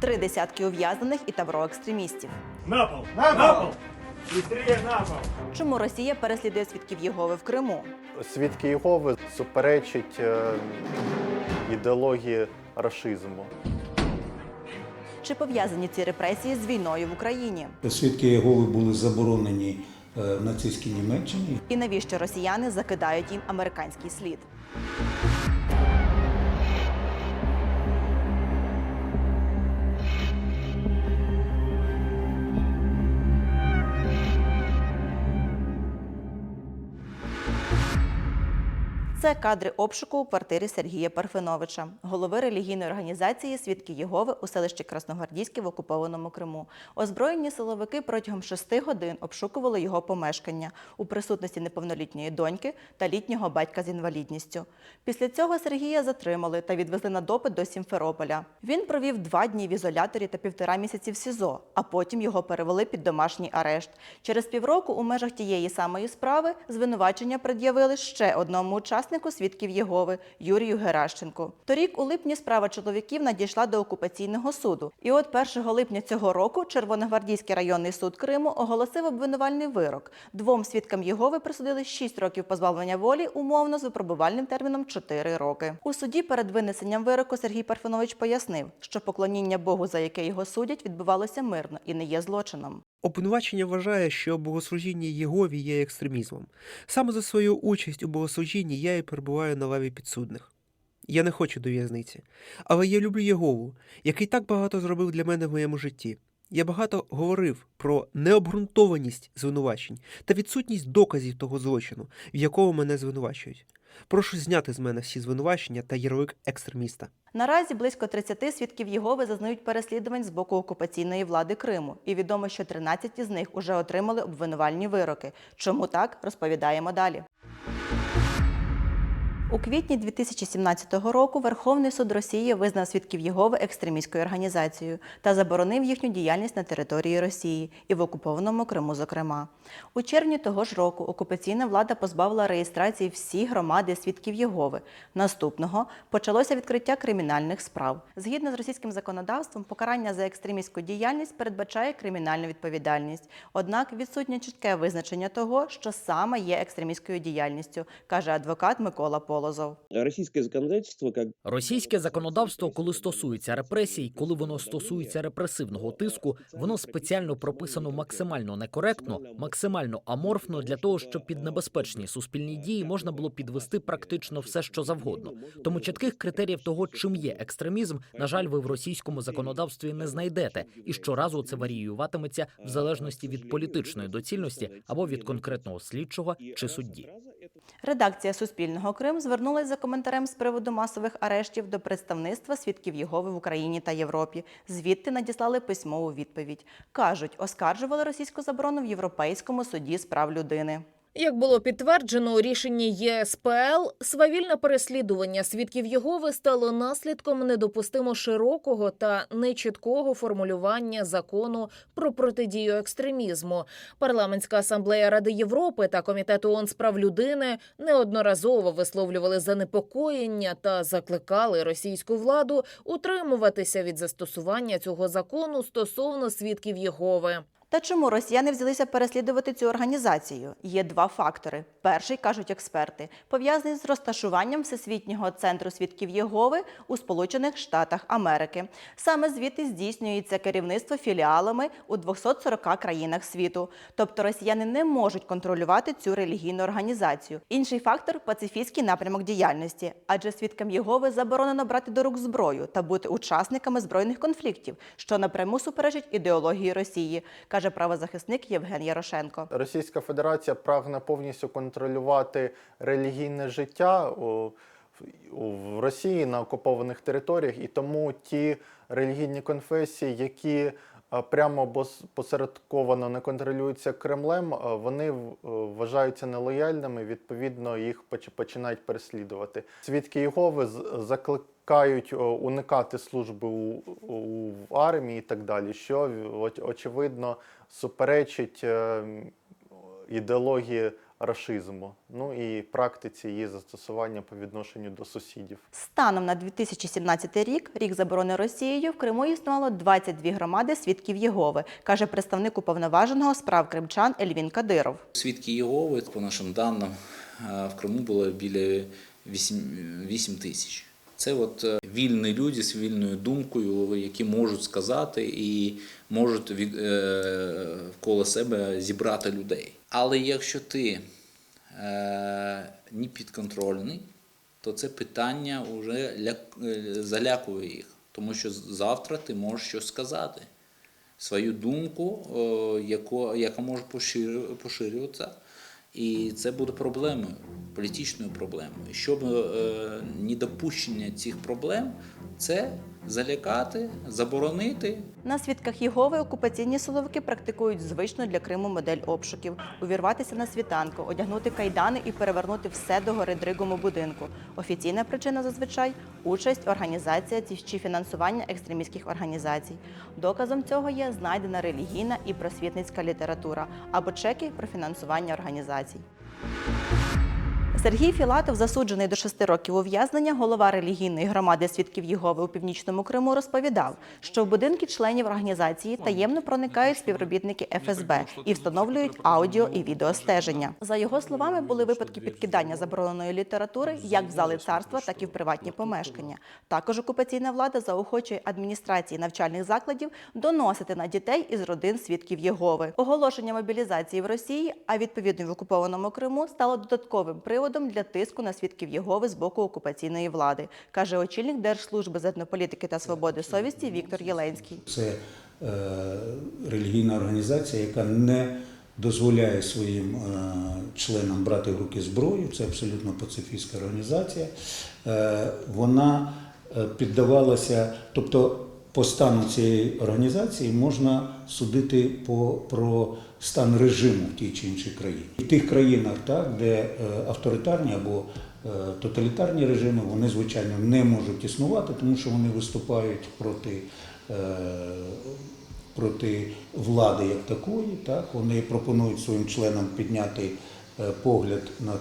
три десятки ув'язнених і табро екстремістів. На пол! На, пол! На! Чому Росія переслідує свідків Єгови в Криму? Свідки Єгови суперечить е, ідеології рашизму. Чи пов'язані ці репресії з війною в Україні? Свідки Єгови були заборонені е, в нацистській Німеччині. І навіщо росіяни закидають їм американський слід? Це кадри обшуку у квартирі Сергія Парфеновича, голови релігійної організації Свідки Єгови у селищі Красногвардійське в окупованому Криму. Озброєні силовики протягом шести годин обшукували його помешкання у присутності неповнолітньої доньки та літнього батька з інвалідністю. Після цього Сергія затримали та відвезли на допит до Сімферополя. Він провів два дні в ізоляторі та півтора місяці в СІЗО, а потім його перевели під домашній арешт. Через півроку у межах тієї самої справи звинувачення пред'явили ще одному учаснику свідків Єгови Юрію Геращенку. Торік у липні справа чоловіків надійшла до окупаційного суду. І от 1 липня цього року Червоногвардійський районний суд Криму оголосив обвинувальний вирок. Двом свідкам Єгови присудили 6 років позбавлення волі умовно з випробувальним терміном 4 роки. У суді перед винесенням вироку Сергій Парфенович пояснив, що поклоніння Богу, за яке його судять, відбувалося мирно і не є злочином. Обвинувачення вважає, що богослужіння Єгові є екстремізмом. Саме за свою участь у богослужінні я і перебуваю на лаві підсудних. Я не хочу до в'язниці, але я люблю Єгову, який так багато зробив для мене в моєму житті. Я багато говорив про необґрунтованість звинувачень та відсутність доказів того злочину, в якому мене звинувачують. Прошу зняти з мене всі звинувачення та ярлик екстреміста. Наразі близько 30 свідків Єгови зазнають переслідувань з боку окупаційної влади Криму, і відомо, що 13 із них уже отримали обвинувальні вироки. Чому так, розповідаємо далі. У квітні 2017 року Верховний суд Росії визнав свідків Єгови екстремістською організацією та заборонив їхню діяльність на території Росії і в окупованому Криму, зокрема. У червні того ж року окупаційна влада позбавила реєстрації всі громади свідків Єгови. Наступного почалося відкриття кримінальних справ. Згідно з російським законодавством, покарання за екстремістську діяльність передбачає кримінальну відповідальність. Однак відсутнє чітке визначення того, що саме є екстремістською діяльністю, каже адвокат Микола Полозов. Российское законодательство, как Російське законодавство, коли стосується репресій, коли воно стосується репресивного тиску, воно спеціально прописано максимально некоректно, максимально аморфно для того, щоб під небезпечні суспільні дії можна було підвести практично все, що завгодно. Тому чітких критеріїв того, чим є екстремізм, на жаль, ви в російському законодавстві не знайдете, і щоразу це варіюватиметься в залежності від політичної доцільності або від конкретного слідчого чи судді. Редакція Суспільного Крим звернулася за коментарем з приводу масових арештів до представництва свідків Єгови в Україні та Європі. Звідти надіслали письмову відповідь. Кажуть, оскаржували російську заборону в Європейському суді з прав людини. Як було підтверджено у рішенні ЄСПЛ, свавільне переслідування свідків Єгови стало наслідком недопустимо широкого та нечіткого формулювання закону про протидію екстремізму. Парламентська асамблея Ради Європи та комітет ООН з прав людини неодноразово висловлювали занепокоєння та закликали російську владу утримуватися від застосування цього закону стосовно свідків Єгови. Та чому росіяни взялися переслідувати цю організацію? Є два фактори. Перший, кажуть експерти, пов'язаний з розташуванням Всесвітнього центру свідків Єгови у Сполучених Штатах Америки. Саме звідти здійснюється керівництво філіалами у 240 країнах світу. Тобто росіяни не можуть контролювати цю релігійну організацію. Інший фактор пацифістський напрямок діяльності, адже свідкам Єгови заборонено брати до рук зброю та бути учасниками збройних конфліктів, що напряму суперечить ідеології Росії, каже правозахисник Євген Ярошенко. Російська Федерація прагне повністю контролювати релігійне життя у, в Росії на окупованих територіях, і тому ті релігійні конфесії, які прямо або посередковано не контролюються Кремлем, вони вважаються нелояльними. Відповідно, їх починають переслідувати. Свідки Єгови з- закликають уникати служби у, у в армії і так далі, що очевидно суперечить е, ідеології рашизму, ну і практиці її застосування по відношенню до сусідів. Станом на 2017 рік, рік заборони Росією, в Криму існувало 22 громади свідків Єгови, каже представник уповноваженого з прав кримчан Ельвін Кадиров. Свідки Єгови, по нашим даним, е, в Криму було біля 8, 8 тисяч. Це от е, вільні люди з вільною думкою, які можуть сказати і можуть від, е, навколо себе зібрати людей. Але якщо ти е, не підконтрольний, то це питання вже е, залякує їх, тому що завтра ти можеш щось сказати свою думку, яка може поширюватися. І це буде проблемою, політичною проблемою. Щоб е, недопущення цих проблем, це залякати, заборонити На свідках Єгови окупаційні силовики практикують звичну для Криму модель обшуків: увірватися на світанку, одягнути кайдани і перевернути все до гори дригом у будинку. Офіційна причина зазвичай участь, організація ці- чи фінансування екстремістських організацій. Доказом цього є знайдена релігійна і просвітницька література або чеки про фінансування організацій. Сергій Філатов, засуджений до шести років ув'язнення, голова релігійної громади свідків Єгови у північному Криму, розповідав, що в будинки членів організації таємно проникають співробітники ФСБ і встановлюють аудіо і відеостеження. За його словами, були випадки підкидання забороненої літератури як в зали царства, так і в приватні помешкання. Також окупаційна влада заохочує адміністрації навчальних закладів доносити на дітей із родин свідків Єгови. Оголошення мобілізації в Росії, а відповідно в окупованому Криму, стало додатковим приводом для тиску на свідків Єгови з боку окупаційної влади, каже очільник Держслужби з етнополітики та свободи совісті Віктор Єленський. Це е, релігійна організація, яка не дозволяє своїм е, членам брати в руки зброю. Це абсолютно пацифістська організація. Е, вона е, піддавалася, тобто по стану цієї організації можна судити по, про стан режиму в тій чи іншій країні. В тих країнах, так, де е, авторитарні або е, тоталітарні режими, вони, звичайно, не можуть існувати, тому що вони виступають проти, е, проти влади як такої. Так? Вони пропонують своїм членам підняти погляд над,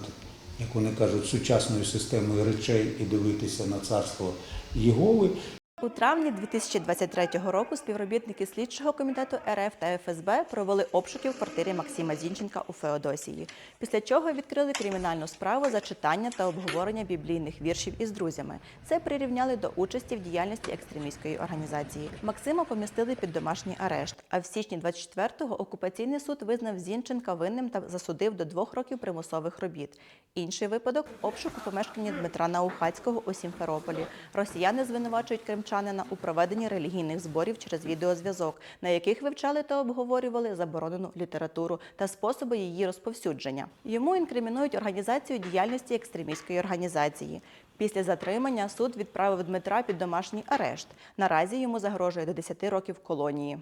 як вони кажуть, сучасною системою речей і дивитися на царство Єгови. У травні 2023 року співробітники слідчого комітету РФ та ФСБ провели обшуки в квартирі Максима Зінченка у Феодосії, після чого відкрили кримінальну справу за читання та обговорення біблійних віршів із друзями. Це прирівняли до участі в діяльності екстремістської організації. Максима помістили під домашній арешт. А в січні 24-го окупаційний суд визнав Зінченка винним та засудив до двох років примусових робіт. Інший випадок обшук у помешканні Дмитра Наухацького у Сімферополі. Росіяни звинувачують кримчанина у проведенні релігійних зборів через відеозв'язок, на яких вивчали та обговорювали заборонену літературу та способи її розповсюдження. Йому інкримінують організацію діяльності екстремістської організації. Після затримання суд відправив Дмитра під домашній арешт. Наразі йому загрожує до 10 років колонії.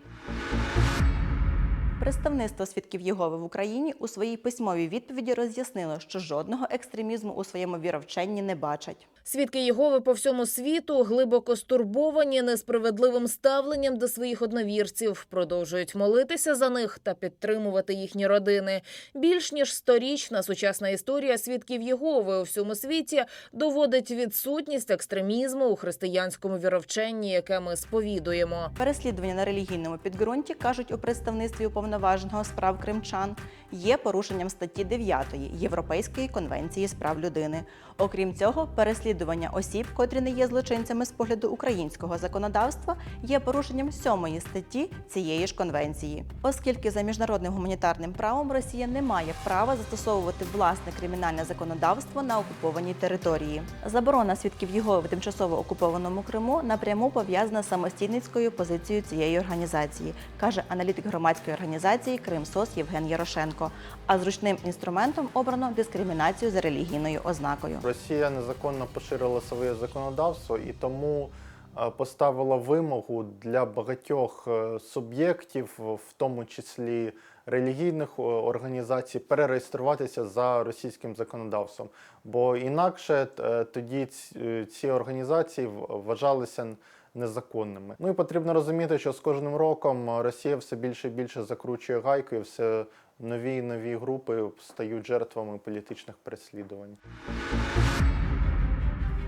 Представництво свідків Єгови в Україні у своїй письмовій відповіді роз'яснило, що жодного екстремізму у своєму віровченні не бачать. Свідки Єгови по всьому світу глибоко стурбовані несправедливим ставленням до своїх одновірців, продовжують молитися за них та підтримувати їхні родини. Більш ніж сторічна сучасна історія свідків Єгови у всьому світі доводить відсутність екстремізму у християнському віровченні, яке ми сповідуємо. Переслідування на релігійному підґрунті кажуть у представництві уповноваженого з прав кримчан є порушенням статті 9 Європейської конвенції з прав людини. Окрім цього, переслідування осіб, котрі не є злочинцями з погляду українського законодавства, є порушенням сьомої статті цієї ж конвенції, оскільки за міжнародним гуманітарним правом Росія не має права застосовувати власне кримінальне законодавство на окупованій території. Заборона свідків Єгови в тимчасово окупованому Криму напряму пов'язана з самостійницькою позицією цієї організації, каже аналітик громадської організації Кримсос Євген Ярошенко. А зручним інструментом обрано дискримінацію за релігійною ознакою. Росія незаконно поширила своє законодавство і тому е, поставила вимогу для багатьох е, суб'єктів, в тому числі релігійних організацій перереєструватися за російським законодавством. Бо інакше е, тоді ці, е, організації вважалися незаконними. Ну і потрібно розуміти, що з кожним роком Росія все більше і більше закручує гайки, і все нові і нові групи стають жертвами політичних переслідувань.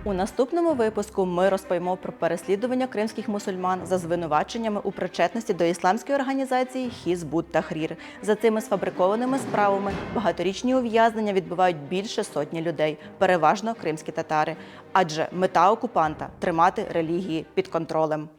У наступному випуску ми розповімо про переслідування кримських мусульман за звинуваченнями у причетності до ісламської організації Хізбут Тахрір. За цими сфабрикованими справами багаторічні ув'язнення відбувають більше сотні людей, переважно кримські татари. Адже мета окупанта тримати релігії під контролем.